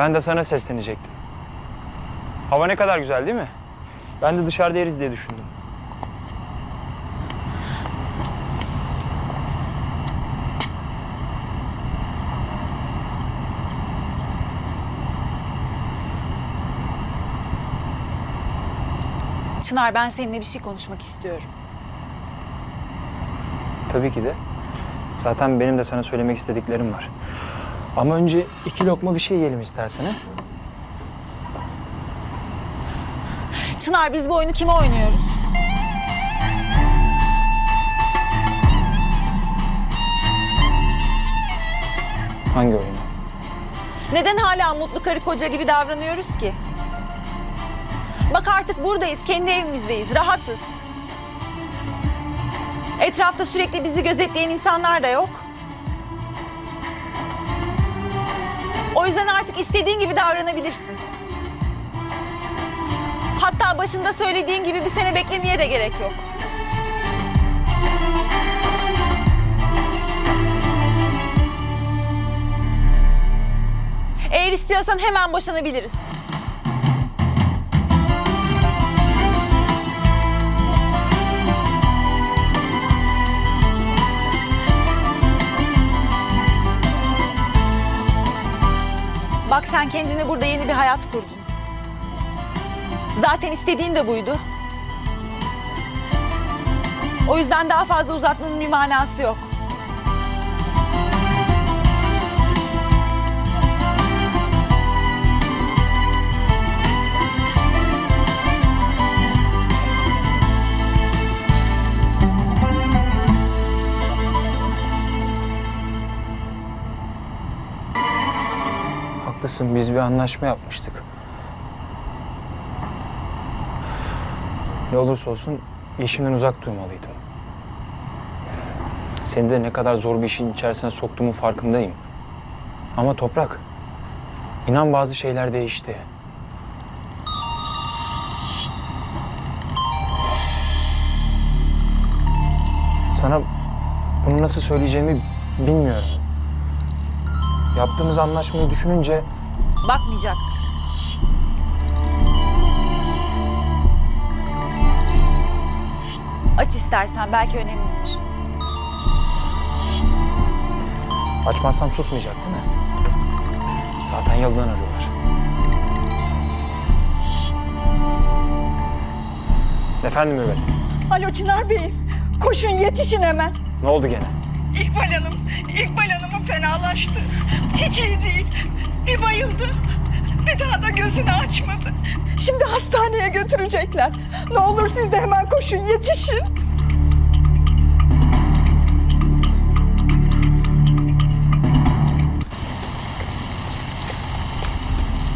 Ben de sana seslenecektim. Hava ne kadar güzel değil mi? Ben de dışarıda yeriz diye düşündüm. Çınar ben seninle bir şey konuşmak istiyorum. Tabii ki de. Zaten benim de sana söylemek istediklerim var. Ama önce iki lokma bir şey yiyelim istersen ha? Çınar biz bu oyunu kime oynuyoruz? Hangi oyunu? Neden hala mutlu karı koca gibi davranıyoruz ki? Bak artık buradayız, kendi evimizdeyiz, rahatız. Etrafta sürekli bizi gözetleyen insanlar da yok. O yüzden artık istediğin gibi davranabilirsin. Hatta başında söylediğin gibi bir sene beklemeye de gerek yok. Eğer istiyorsan hemen boşanabiliriz. Sen kendine burada yeni bir hayat kurdun. Zaten istediğin de buydu. O yüzden daha fazla uzatmanın bir manası yok. Haklısın biz bir anlaşma yapmıştık. Ne olursa olsun işimden uzak durmalıydım. Seni de ne kadar zor bir işin içerisine soktuğumun farkındayım. Ama Toprak, inan bazı şeyler değişti. Sana bunu nasıl söyleyeceğimi bilmiyorum. Yaptığımız anlaşmayı düşününce Bakmayacak mısın? Aç istersen belki önemlidir. açmazsam susmayacak değil mi? Zaten yoldan arıyorlar. Efendim Mürvet, Alo Çınar Bey'im. Koşun yetişin hemen. ne oldu gene? İkbal Hanım, İkbal Hanım'ın fenalaştı. Hiç iyi değil. Bir bayıldı. Bir daha da gözünü açmadı. Şimdi hastaneye götürecekler. Ne olur siz de hemen koşun yetişin.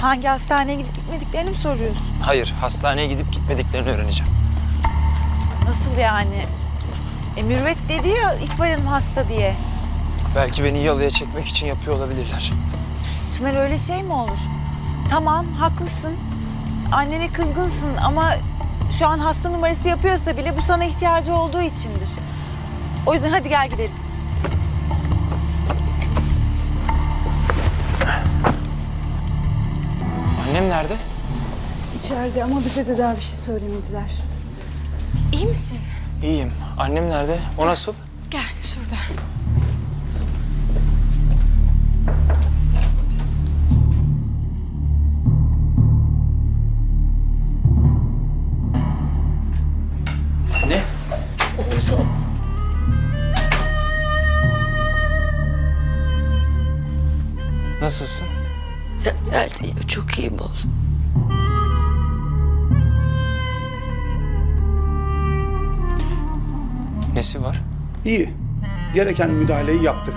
Hangi hastaneye gidip gitmediklerini mi soruyorsun? Hayır, hastaneye gidip gitmediklerini öğreneceğim. Nasıl yani? E, Mürvet dedi ya İkbal Hanım hasta diye. Belki beni yalıya çekmek için yapıyor olabilirler. Çınar öyle şey mi olur? Tamam haklısın. Annene kızgınsın ama şu an hasta numarası yapıyorsa bile bu sana ihtiyacı olduğu içindir. O yüzden hadi gel gidelim. Annem nerede? İçeride ama bize de daha bir şey söylemediler. İyi misin? İyiyim. Annem nerede? O nasıl? Gel şurada. Ya çok iyiyim oğlum. Nesi var? İyi. Gereken müdahaleyi yaptık.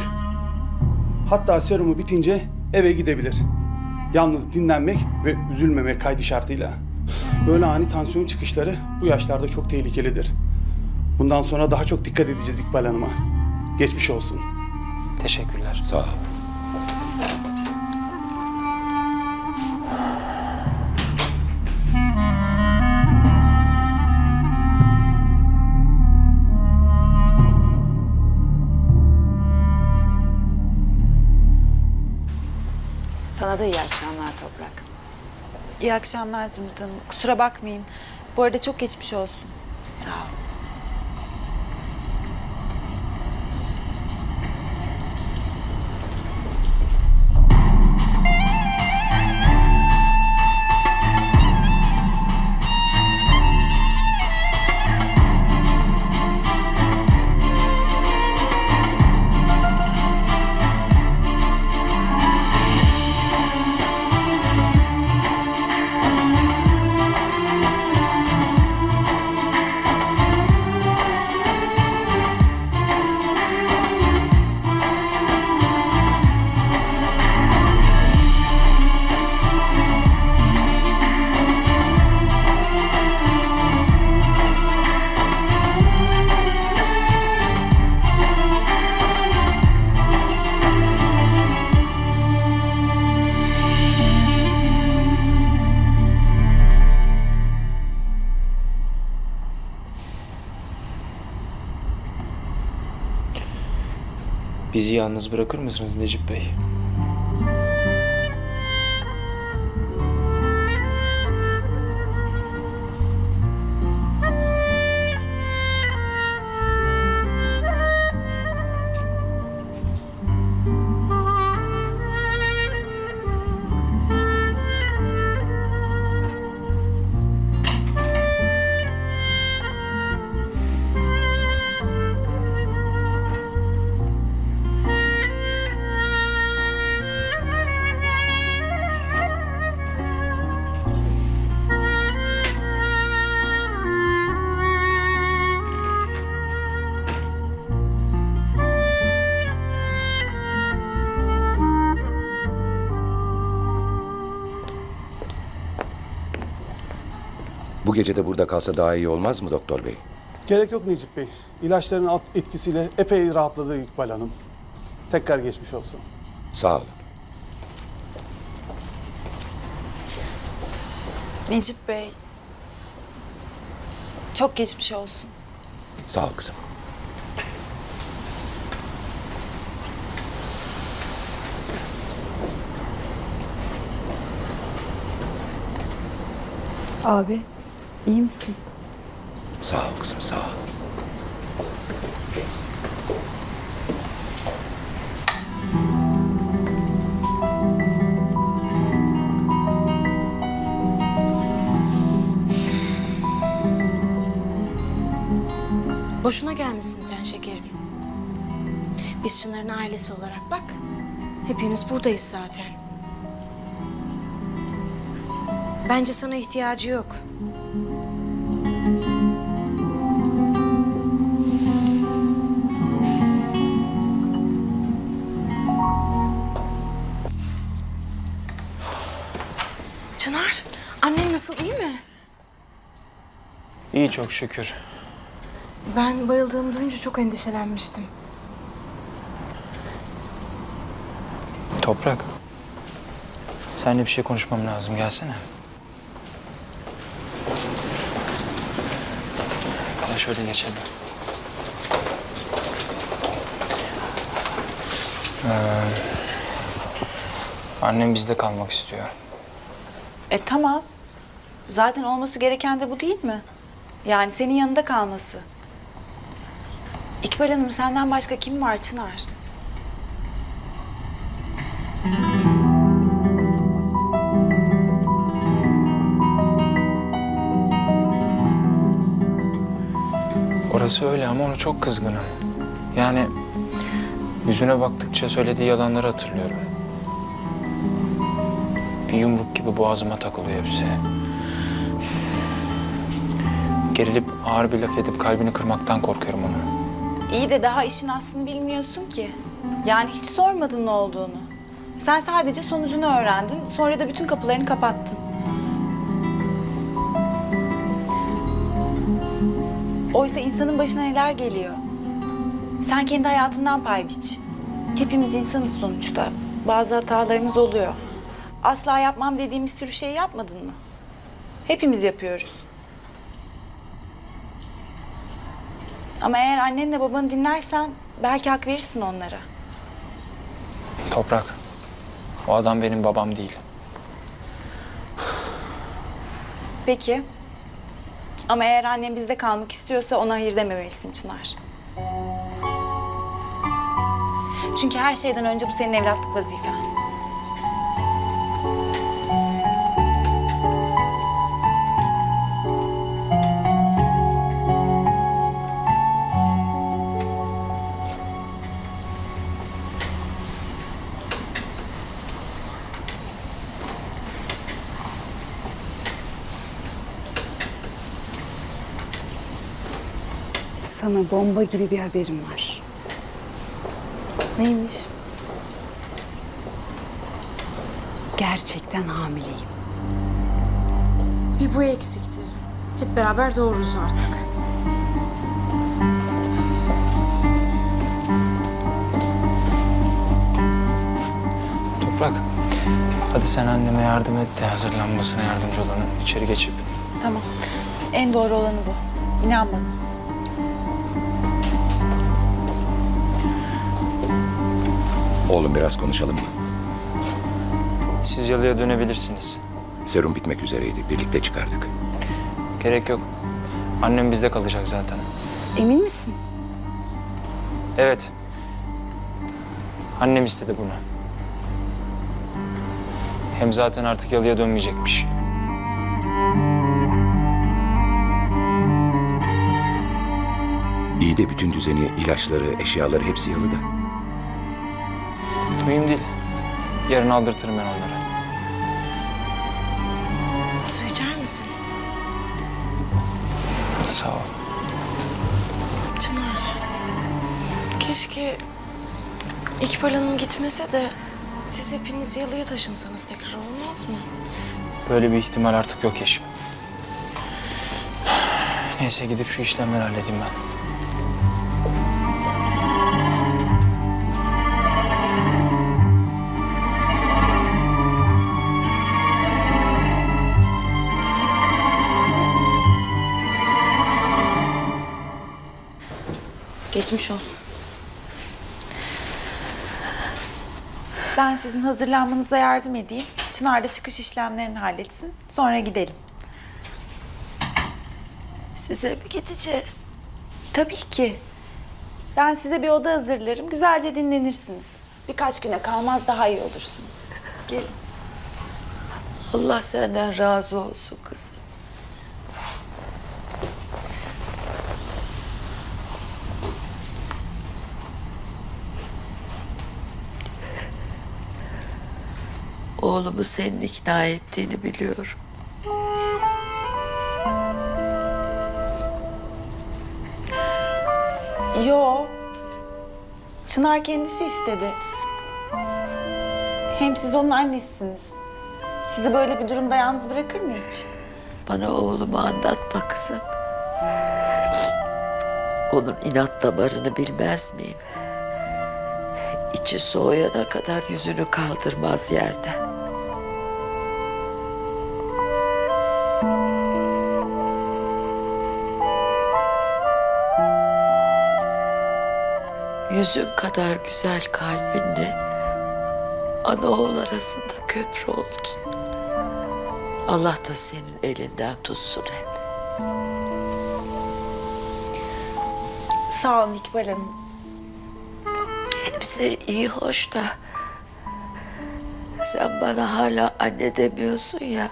Hatta serumu bitince eve gidebilir. Yalnız dinlenmek ve üzülmemek kaydı şartıyla. Böyle ani tansiyon çıkışları bu yaşlarda çok tehlikelidir. Bundan sonra daha çok dikkat edeceğiz İkbal Hanım'a. Geçmiş olsun. Teşekkürler. Sağ ol. Sana da iyi akşamlar Toprak. İyi akşamlar Zümrüt Hanım. Kusura bakmayın. Bu arada çok geçmiş olsun. Sağ ol. Bizi yalnız bırakır mısınız Necip Bey? Gece de burada kalsa daha iyi olmaz mı doktor bey? Gerek yok Necip Bey. İlaçların alt etkisiyle epey rahatladı İkbal Hanım. Tekrar geçmiş olsun. Sağ olun. Necip Bey. Çok geçmiş olsun. Sağ ol kızım. Abi, iyi misin? Sağ ol kızım sağ ol. Boşuna gelmişsin sen şekerim. Biz Çınar'ın ailesi olarak bak. Hepimiz buradayız zaten. Bence sana ihtiyacı yok. İyi çok şükür. Ben bayıldığını duyunca çok endişelenmiştim. Toprak. Seninle bir şey konuşmam lazım. Gelsene. Gel şöyle geçelim. Ee, annem bizde kalmak istiyor. E tamam. Zaten olması gereken de bu değil mi? Yani senin yanında kalması. İkbal Hanım senden başka kim var Çınar? Orası öyle ama onu çok kızgınım. Yani yüzüne baktıkça söylediği yalanları hatırlıyorum. Bir yumruk gibi boğazıma takılıyor hepsi. Gerilip ağır bir laf edip kalbini kırmaktan korkuyorum onu. İyi de daha işin aslını bilmiyorsun ki. Yani hiç sormadın ne olduğunu. Sen sadece sonucunu öğrendin, sonra da bütün kapılarını kapattın. Oysa insanın başına neler geliyor. Sen kendi hayatından pay biç. Hepimiz insanız sonuçta. Bazı hatalarımız oluyor. Asla yapmam dediğim bir sürü şey yapmadın mı? Hepimiz yapıyoruz. Ama eğer annenle babanı dinlersen belki hak verirsin onlara. Toprak. O adam benim babam değil. Peki. Ama eğer annem bizde kalmak istiyorsa ona hayır dememelisin Çınar. Çünkü her şeyden önce bu senin evlatlık vazifen. Sana bomba gibi bir haberim var. Neymiş? Gerçekten hamileyim. Bir bu eksikti. Hep beraber doğururuz artık. Toprak, hadi sen anneme yardım et de hazırlanmasına yardımcı olalım. İçeri geçip. Tamam. En doğru olanı bu. İnan bana. Oğlum biraz konuşalım mı? Siz yalıya dönebilirsiniz. Serum bitmek üzereydi. Birlikte çıkardık. Gerek yok. Annem bizde kalacak zaten. Emin misin? Evet. Annem istedi bunu. Hem zaten artık yalıya dönmeyecekmiş. İyi de bütün düzeni, ilaçları, eşyaları hepsi yalıda. Mühim değil. Yarın aldırtırım ben onlara. Su içer misin? Sağ ol. Çınar. Keşke İkbal Hanım gitmese de siz hepiniz yalıya taşınsanız tekrar olmaz mı? Böyle bir ihtimal artık yok Yeşim. Neyse gidip şu işlemleri halledeyim ben. Geçmiş olsun. Ben sizin hazırlanmanıza yardım edeyim. Çınar da çıkış işlemlerini halletsin. Sonra gidelim. Size mi gideceğiz? Tabii ki. Ben size bir oda hazırlarım. Güzelce dinlenirsiniz. Birkaç güne kalmaz daha iyi olursunuz. Gelin. Allah senden razı olsun kızım. Oğlumu senin ikna ettiğini biliyorum. Yo. Çınar kendisi istedi. Hem siz onun annesisiniz. Sizi böyle bir durumda yalnız bırakır mı hiç? Bana oğlumu anlatma kızım. Onun inat damarını bilmez miyim? İçi soğuyana kadar yüzünü kaldırmaz yerden. Yüzün kadar güzel kalbinle ana oğul arasında köprü oldun. Allah da senin elinden tutsun hep. Sağ olun İkbal Hanım. Hepsi iyi hoş da sen bana hala anne demiyorsun ya.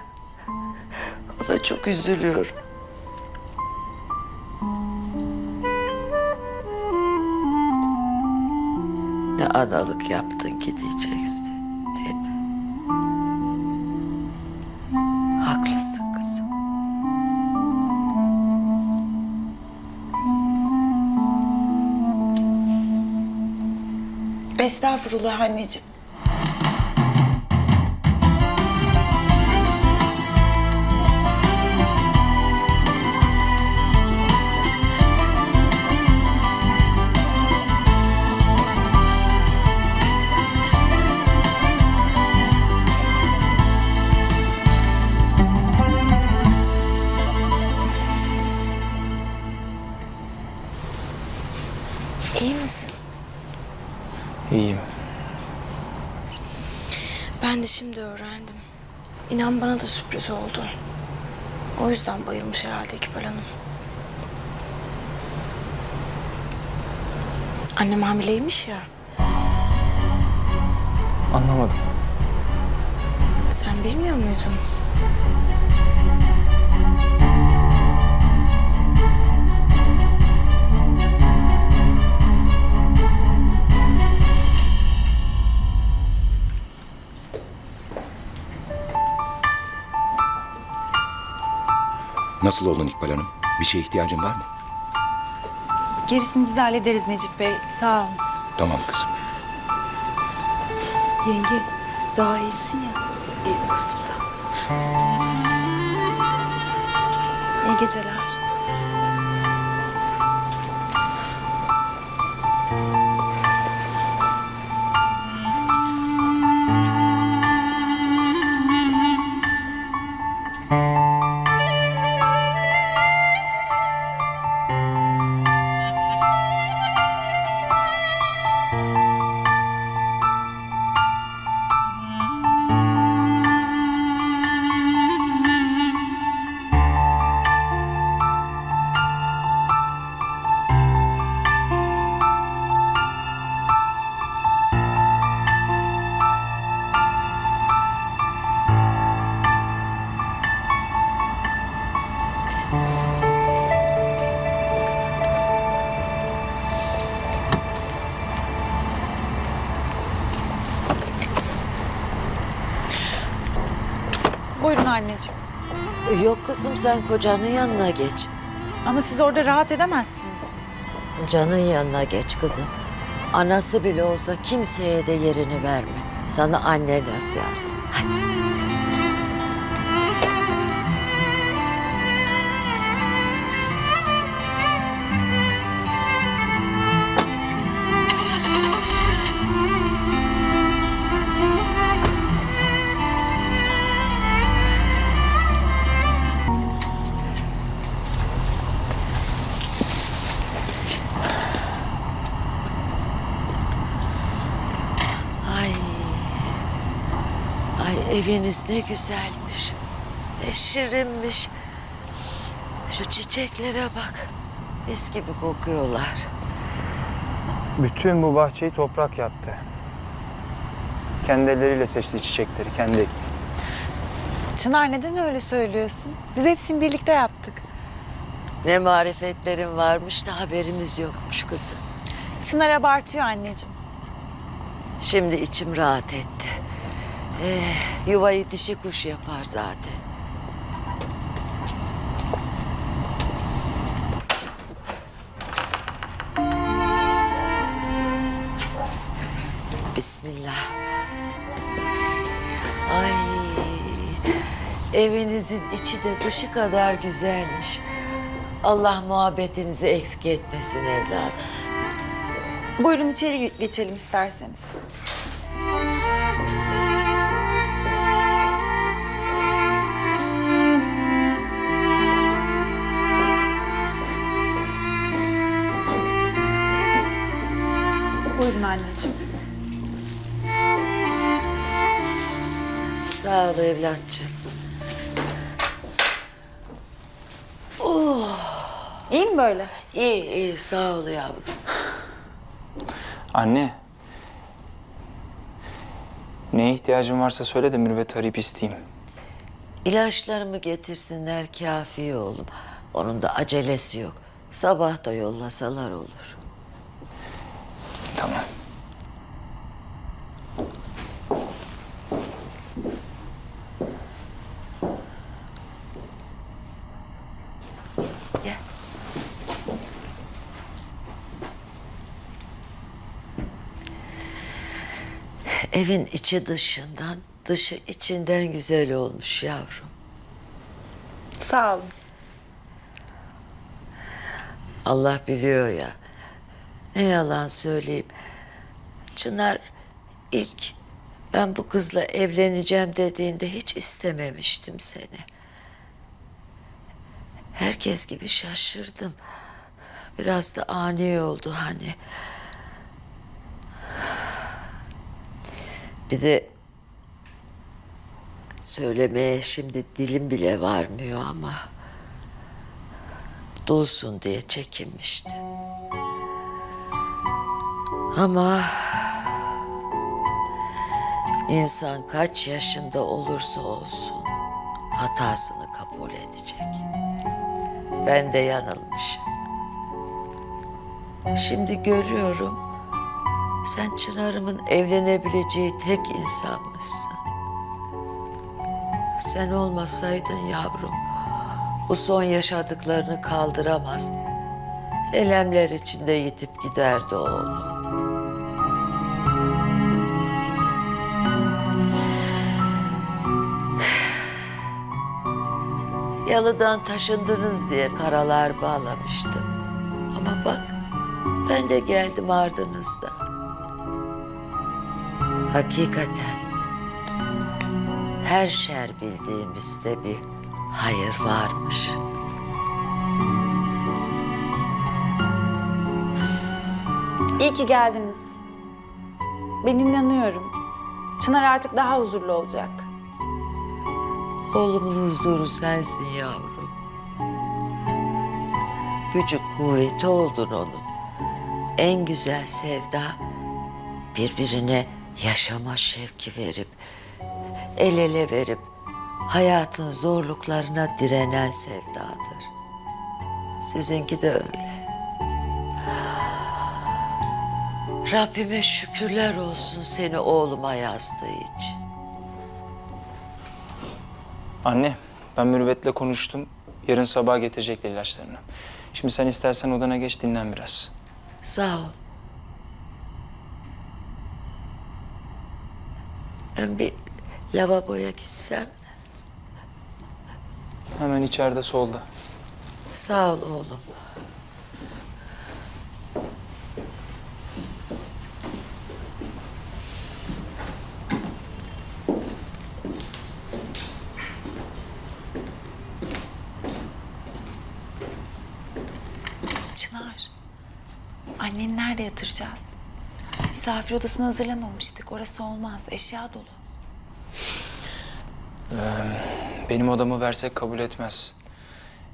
O da çok üzülüyorum. Ne analık yaptın ki diyeceksin. Değil mi? Haklısın kızım. Estağfurullah anneciğim. Ben de şimdi öğrendim. İnan bana da sürpriz oldu. O yüzden bayılmış herhalde İkbal Hanım. Annem hamileymiş ya. Anlamadım. Sen bilmiyor muydun? Nasıl oldun İkbal Hanım? Bir şeye ihtiyacın var mı? Gerisini biz de hallederiz Necip Bey. Sağ olun. Tamam kızım. Yenge daha iyisin ya. İyi kızım sağ ol. İyi geceler. Kızım sen kocanın yanına geç. Ama siz orada rahat edemezsiniz. Canın yanına geç kızım. Anası bile olsa kimseye de yerini verme. Sana anne nasihat. Hadi. Eviniz ne güzelmiş. Ne şirinmiş. Şu çiçeklere bak. Mis gibi kokuyorlar. Bütün bu bahçeyi toprak yaptı. Kendi elleriyle seçti çiçekleri, kendi ekti. Çınar neden öyle söylüyorsun? Biz hepsini birlikte yaptık. Ne marifetlerin varmış da haberimiz yokmuş kızım. Çınar abartıyor anneciğim. Şimdi içim rahat etti. Eh, yuvayı dişi kuş yapar zaten. Bismillah. Ay. Evinizin içi de dışı kadar güzelmiş. Allah muhabbetinizi eksik etmesin evladım. Buyurun içeri geçelim isterseniz. Buyurun anneciğim. Sağ ol evlatçım. İyi mi böyle? İyi iyi sağ ol yavrum. Anne. Neye ihtiyacın varsa söyle de mürüvvet arayıp isteyeyim. İlaçlarımı getirsinler kafi oğlum. Onun da acelesi yok. Sabah da yollasalar olur. Tamam. Gel. Evin içi dışından, dışı içinden güzel olmuş yavrum. Sağ olun. Allah biliyor ya. Ne yalan söyleyeyim. Çınar ilk ben bu kızla evleneceğim dediğinde hiç istememiştim seni. Herkes gibi şaşırdım. Biraz da ani oldu hani. Bir de Söylemeye şimdi dilim bile varmıyor ama dulsun diye çekinmiştim. Ama insan kaç yaşında olursa olsun hatasını kabul edecek. Ben de yanılmışım. Şimdi görüyorum sen Çınar'ımın evlenebileceği tek insanmışsın. Sen olmasaydın yavrum, bu son yaşadıklarını kaldıramaz. Elemler içinde yitip giderdi oğlum. Yalıdan taşındınız diye karalar bağlamıştım. Ama bak, ben de geldim ardınızda. Hakikaten her şer bildiğimizde bir hayır varmış. İyi ki geldiniz. Ben inanıyorum. Çınar artık daha huzurlu olacak. Oğlumun huzuru sensin yavrum. Gücü kuvveti oldun onun. En güzel sevda birbirine yaşama şevki verip el ele verip hayatın zorluklarına direnen sevdadır. Sizinki de öyle. Rabbime şükürler olsun seni oğluma yazdığı için. Anne, ben Mürüvvet'le konuştum. Yarın sabah getirecekler ilaçlarını. Şimdi sen istersen odana geç dinlen biraz. Sağ ol. Ben bir lavaboya gitsem. Hemen içeride solda. Sağ ol oğlum. Çınar, anneni nerede yatıracağız? Misafir odasını hazırlamamıştık. Orası olmaz. Eşya dolu. Benim odamı versek kabul etmez.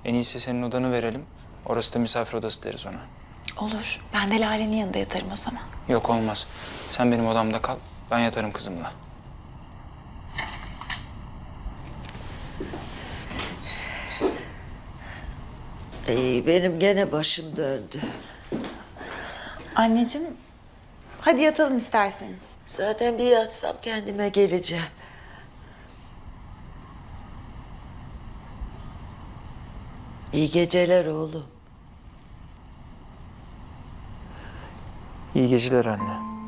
En iyisi senin odanı verelim. Orası da misafir odası deriz ona. Olur. Ben de Lale'nin yanında yatarım o zaman. Yok olmaz. Sen benim odamda kal. Ben yatarım kızımla. Ee, benim gene başım döndü. Anneciğim, hadi yatalım isterseniz. Zaten bir yatsam kendime geleceğim. İyi geceler oğlum. İyi geceler anne.